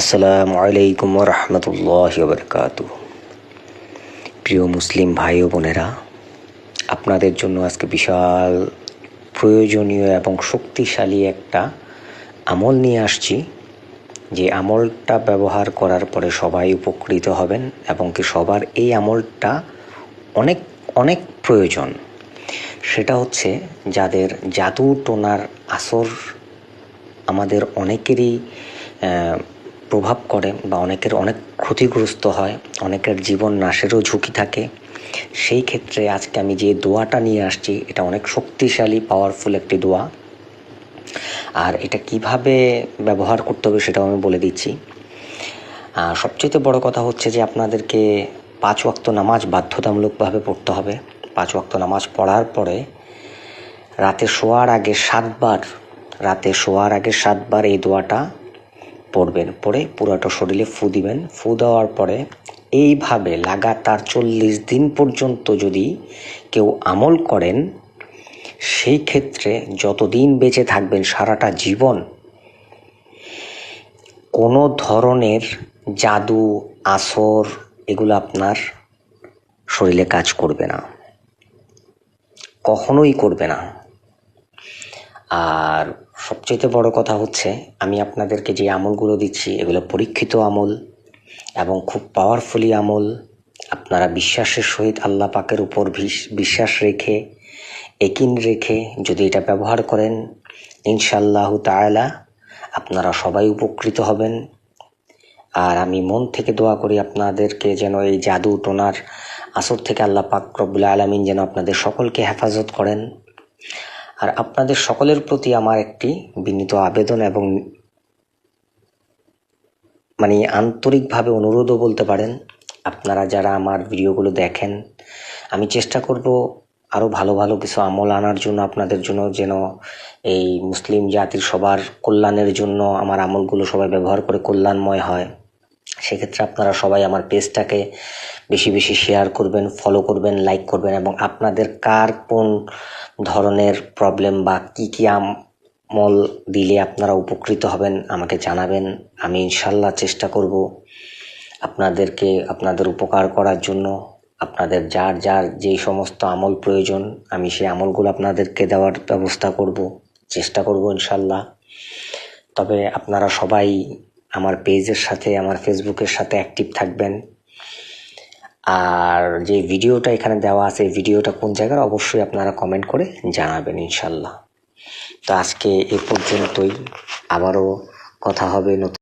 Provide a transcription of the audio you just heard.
আসসালামু আলাইকুম রহমতুল্লাহ বরকাত প্রিয় মুসলিম ভাই ও বোনেরা, আপনাদের জন্য আজকে বিশাল প্রয়োজনীয় এবং শক্তিশালী একটা আমল নিয়ে আসছি। যে আমলটা ব্যবহার করার পরে সবাই উপকৃত হবেন এবং কি সবার এই আমলটা অনেক অনেক প্রয়োজন। সেটা হচ্ছে যাদের জাদু টোনার আসর আমাদের অনেকেরই প্রভাব করে বা অনেকের অনেক ক্ষতিগ্রস্ত হয়, অনেকের জীবন নাশেরও ঝুঁকি থাকে। সেই ক্ষেত্রে আজকে আমি যে দোয়াটা নিয়ে আসছি, এটা অনেক শক্তিশালী পাওয়ারফুল একটি দোয়া। আর এটা কীভাবে ব্যবহার করতে হবে সেটাও আমি বলে দিচ্ছি। সবচেয়ে বড় কথা হচ্ছে যে আপনাদেরকে পাঁচ ওয়াক্ত নামাজ বাধ্যতামূলকভাবে পড়তে হবে। পাঁচ ওয়াক্ত নামাজ পড়ার পরে রাতে শোয়ার আগে সাতবার, রাতে শোয়ার আগে সাতবার এই দোয়াটা পড়বেন, পড়ে পুরোটা শরীরে ফু দিবেন। ফু দেওয়ার পরে এইভাবে লাগাতার চল্লিশ দিন পর্যন্ত যদি কেউ আমল করেন, সেই ক্ষেত্রে যতদিন বেঁচে থাকবেন সারাটা জীবন, কোনো ধরনের জাদু, আসর এগুলো আপনার শরীরে কাজ করবে না। কখনোই করবে না। আর সবচেয়ে বড় কথা হচ্ছে, আমি আপনাদেরকে যে আমলগুলো দিচ্ছি, এগুলো পরীক্ষিত আমল এবং খুব পাওয়ারফুলি আমল। আপনারা বিশ্বাসের সহিত আল্লাহ পাকের উপর বিশ- বিশ্বাস রেখে, একিন রেখে যদি এটা ব্যবহার করেন ইনশাল্লাহ তাআলা আপনারা সবাই উপকৃত হবেন। আর আমি মন থেকে দোয়া করি আপনাদেরকে যেন এই জাদু টোনার আসর থেকে আল্লাহ পাক রব্বুল আলমিন যেন আপনাদের সকলকে হেফাজত করেন। আর আপনাদের সকলের প্রতি আমার একটি বিনীত আবেদন এবং মানে আন্তরিকভাবে অনুরোধও বলতে পারেন, আপনারা যারা আমার ভিডিওগুলো দেখেন, আমি চেষ্টা করব আরও ভালো ভালো কিছু আমল আনার জন্য আপনাদের জন্য যেন এই মুসলিম জাতির সবার কল্যাণের জন্য আমার আমলগুলো সবাই ব্যবহার করে কল্যাণময় হয়। সেক্ষেত্রে আপনারা সবাই আমার পেজটাকে বেশি বেশি শেয়ার করবেন ফলো করবেন লাইক করবেন এবং আপনাদের কার কোন ধরনের প্রবলেম বা কী কী আমল দিলে আপনারা উপকৃত হবেন আমাকে জানাবেন। আমি ইনশাল্লাহ চেষ্টা করব আপনাদেরকে, আপনাদের উপকার করার জন্য। আপনাদের যার যার যেই সমস্ত আমল প্রয়োজন, আমি সেই আমলগুলো আপনাদেরকে দেওয়ার ব্যবস্থা করব, চেষ্টা করব ইনশাল্লাহ। তবে আপনারা সবাই আমার পেজের সাথে, আমার ফেসবুকের সাথে অ্যাক্টিভ থাকবেন। আর যে ভিডিওটা এখানে দেওয়া আছে ভিডিওটা কোন জায়গার, অবশ্যই আপনারা কমেন্ট করে জানাবেন ইনশাল্লাহ তো আজকে এ পর্যন্তই। আবারও কথা হবে নতুন